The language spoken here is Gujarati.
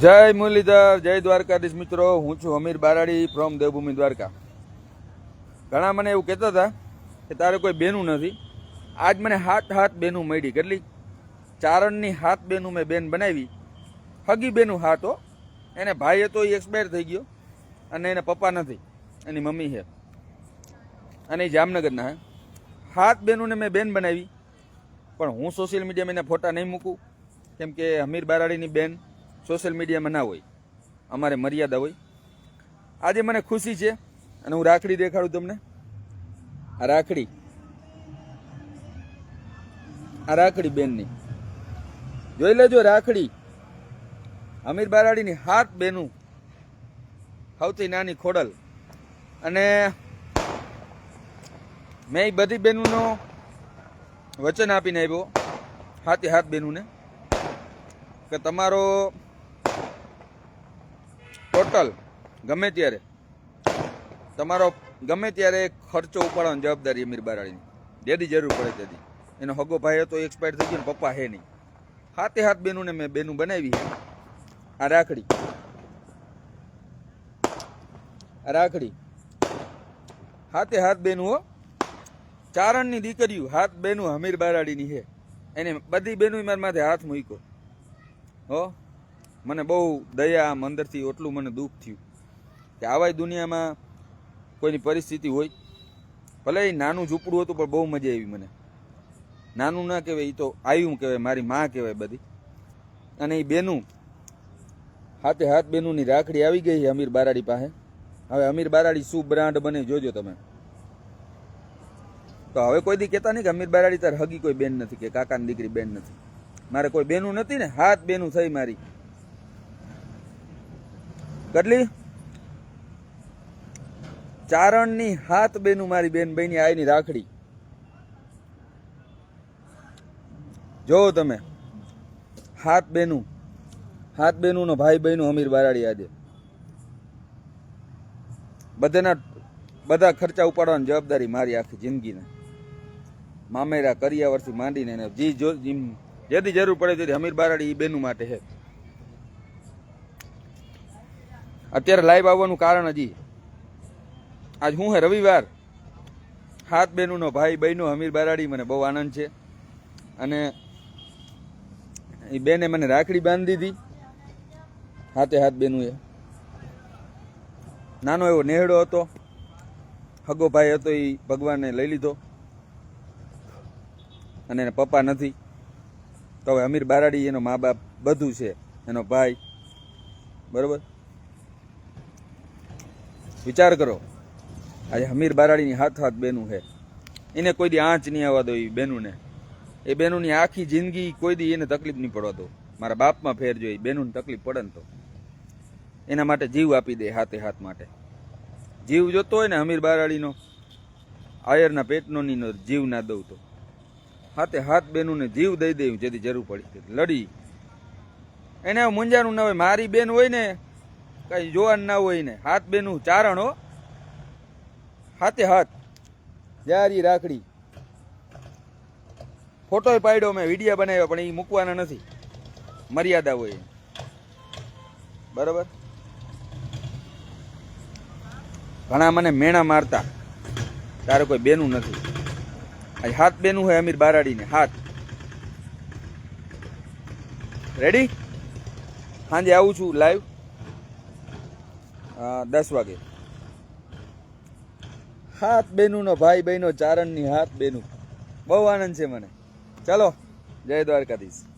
જય મુરલીધર, જય દ્વારકાધીશ મિત્રો. હું છું અમીર બારાડી ફ્રોમ દેવભૂમિ દ્વારકા. ઘણા મને એવું કહેતા હતા કે તારે કોઈ બેનું નથી. આજ મને હાથ હાથ બેનું મળી. કેટલી? ચારણની હાથ બેનું મેં બેન બનાવી. હગી બેનું હાથ હો. એને ભાઈ હતો એ એક્સપાયર થઈ ગયો અને એને પપ્પા નથી. એની મમ્મી છે. અને એ જામનગરના હાથ બેનુંને મેં બેન બનાવી. પણ હું સોશિયલ મીડિયામાં એના ફોટા નહીં મૂકું. કેમ કે અમીર બારાડીની બેન સોશિયલ મીડિયામાં ના હોય. અમારે મર્યાદા હોય. આજે મને ખુશી છે અને હું રાખડી દેખાડું તમને. આ રાખડી. આ રાખડી બેનની. જોઈ લેજો રાખડી. અમીર બારાડીની હાથ બેનું સૌથી નાની ખોડલ. અને મેં બધી બેનુંનો વચન આપીને આવ્યો હાથે હાથ બેનુંને. કે તમારો ટોટલ ગમે ત્યારે. તમારો ગમે ત્યારે ખર્ચો ઉપાડવાની જવાબદારી અમીર બારાડીની જેદી જરૂર પડે તેથી એનો હગો ભાઈ હતો એક્સપાયર થઈ ગયો ને પપ્પા હે નહીં. હાથે હાથ બેનુંને મેં બેનું બનાવી. આ રાખડી. આ રાખડી. હાથે હાથ બેનું હો. ચારણની દીકરીઓ હાથ બેનું હમીર બારાડીની છે એને બધી બેનું મારા માથે હાથ મૂક્યો. હો? મને બહુ દયા આમ અંદરથી એટલું મને દુઃખ થયું કે આવાય દુનિયામાં કોઈની પરિસ્થિતિ હોય, ભલે એ નાનું ઝૂંપડું હતું, પણ બહુ મજા આવી મને. નાનું ના કહેવાય એ તો આવ્યું કહેવાય, મારી માં કહેવાય બધી. અને એ બેનું, હાથે હાથ બેનુંની રાખડી આવી ગઈ અમીર બારાડી પાસે. હવે અમીર બારાડી શું બ્રાન્ડ બને જોજો તમે. તો હવે કોઈ દી કહેતા નહીં કે અમીર બારાડી તાર હગી કોઈ બેન નથી, કે કાકાની દીકરી બેન નથી. મારે કોઈ બેનું નથી ને, હાથ બેનું થઈ મારી. કેટલી? ચારણની હાથ બેનું મારી બેન બહેની આઈની રાખડી. જોવો તમે, હાથ બેનું હાથ બેનું નો ભાઈ બહેનું અમીર બારાડી આજે. બધાના, બધા ખર્ચા ઉપાડવાની જવાબદારી મારી આખી જિંદગીના. મામેરા કરિયાવરથી માંડીને જી જો જેથી જરૂર પડે તેથી અમીર બારાડી એ બેનું માટે છે. અત્યારે લાઈવ આવવાનું કારણ હજી. આજ હું હે? રવિવાર. હાથ બેનુંનો ભાઈ, બહેનો, અમીર બારાડી, મને બહુ આનંદ છે. અને એ બેને મને રાખડી બાંધી દીધી. હાથે હાથ એ નાનો એવો નેહડો હતો. હગો ભાઈ હતો એ ભગવાને લઈ લીધો. અને એને પપ્પા નથી. તો હવે અમીર બારાડી એનો મા બાપ બધું છે. એનો ભાઈ. બરોબર? વિચાર કરો. આજે હમીર બારાડીની હાથ હાથ બેનું છે. એને કોઈ દી આંચ નહીં આવવા દો એ બેનુંને. એ બેનુંની આખી જિંદગી કોઈ દી એને તકલીફ નહીં પડવા દો. મારા બાપમાં ફેર જોઈ બેનુંને તકલીફ પડે તો. એના માટે જીવ આપી દે હાથે હાથ માટે. જીવ જોતો હોય ને હમીર બારાડીનો, આયરના પેટનો ની જીવ ના દઉં તો. હાથે હાથ બેનુંને જીવ દઈ દેવું જેથી જરૂર પડી લડી. એને મુંજાનું ના હોય. મારી બેન હોય ને કઈ જોવાનું ના હોય ને. હાથ બેનું ચારણ હો. હાથે હાથ. જારી રાખડી. ફોટોય પાડ્યો મેં, વીડિયો બનાવ્યો, પણ એ મૂકવાના નથી. મર્યાદા હોય. બરોબર? ઘણા મને મેણા મારતા. તારે કોઈ બેનું નથી. હાથ બેનું હોય અમીર બારાડીને, હાથ. રેડી સાંજે આવું છું લાઈવ દસ વાગે. હાથ બેનુંનો ભાઈ બહેનો ચારણની હાથ બેનું. બહુ આનંદ છે મને. ચાલો, જય દ્વારકાધીશ.